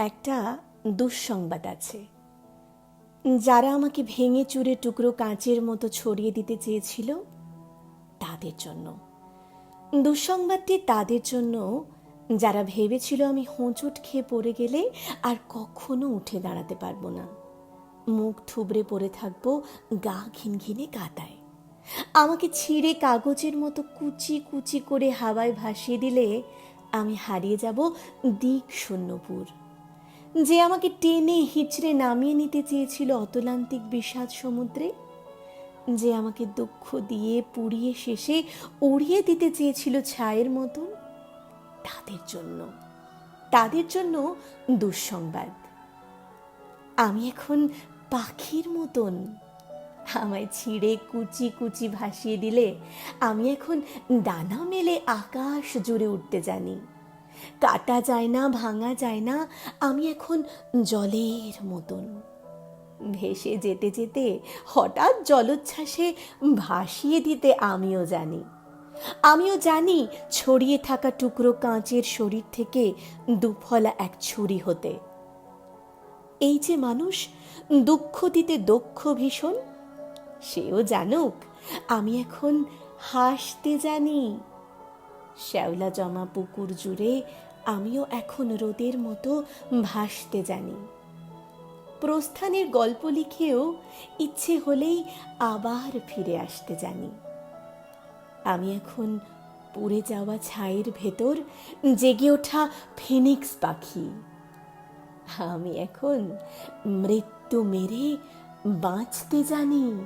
একটা দুঃসংবাদ আছে। যারা আমাকে ভেঙে চুরে টুকরো কাঁচের মতো ছড়িয়ে দিতে চেয়েছিল, তাদের জন্য। দুঃসংবাদটি তাদের জন্য, যারা ভেবেছিল আমি হোঁচট খেয়ে পড়ে গেলে আর কখনো উঠে দাঁড়াতে পারব না। মুখ থুবড়ে পড়ে থাকব, গা ঘিনঘিনে কাতায়। আমাকে ছিঁড়ে কাগজের মতো কুচি কুচি করে হাওয়ায় ভাসিয়ে দিলে আমি হারিয়ে যাব দিক শূন্যপুর যে আমাকে টেনে হিচড়ে নামিয়ে নিতে চেয়েছিল অতলান্তিক বিষাদ সমুদ্রে, যে আমাকে দুঃখ দিয়ে পুড়িয়ে শেষে উড়িয়ে দিতে চেয়েছিল ছায়ের মতন, তাদের জন্য তাদের জন্য দুঃসংবাদ। আমি এখন পাখির মতন, আমায় ছিঁড়ে কুচি কুচি ভাসিয়ে দিলে, আমি এখন ডানা মেলে আকাশ জুড়ে উঠতে জানি। কাটা যায় না, ভাঙা যায় না, আমি এখন জলের মতন। ভেসে যেতে যেতে হঠাৎ জলোচ্ছ্বাসে ভাসিয়ে দিতে আমিও জানি। আমিও জানি ছড়িয়ে থাকা টুকরো কাঁচের শরীর থেকে দুফলা এক ছুরি হতে। এই যে মানুষ, দুঃখ দিতে দক্ষ ভীষণ, সেও জানুক, আমি এখন হাসতে জানি। শ্যাওলা জমা পুকুর জুড়ে আমিও এখন রোদের মতো ভাসতে জানি। প্রস্থানের গল্প লিখেও ইচ্ছে হলেই আবার ফিরে আসতে জানি। আমি এখন পুড়ে যাওয়া ছাইয়ের ভেতর জেগে ওঠা ফিনিক্স পাখি। আমি এখন মৃত্যু মেরে বাঁচতে জানি।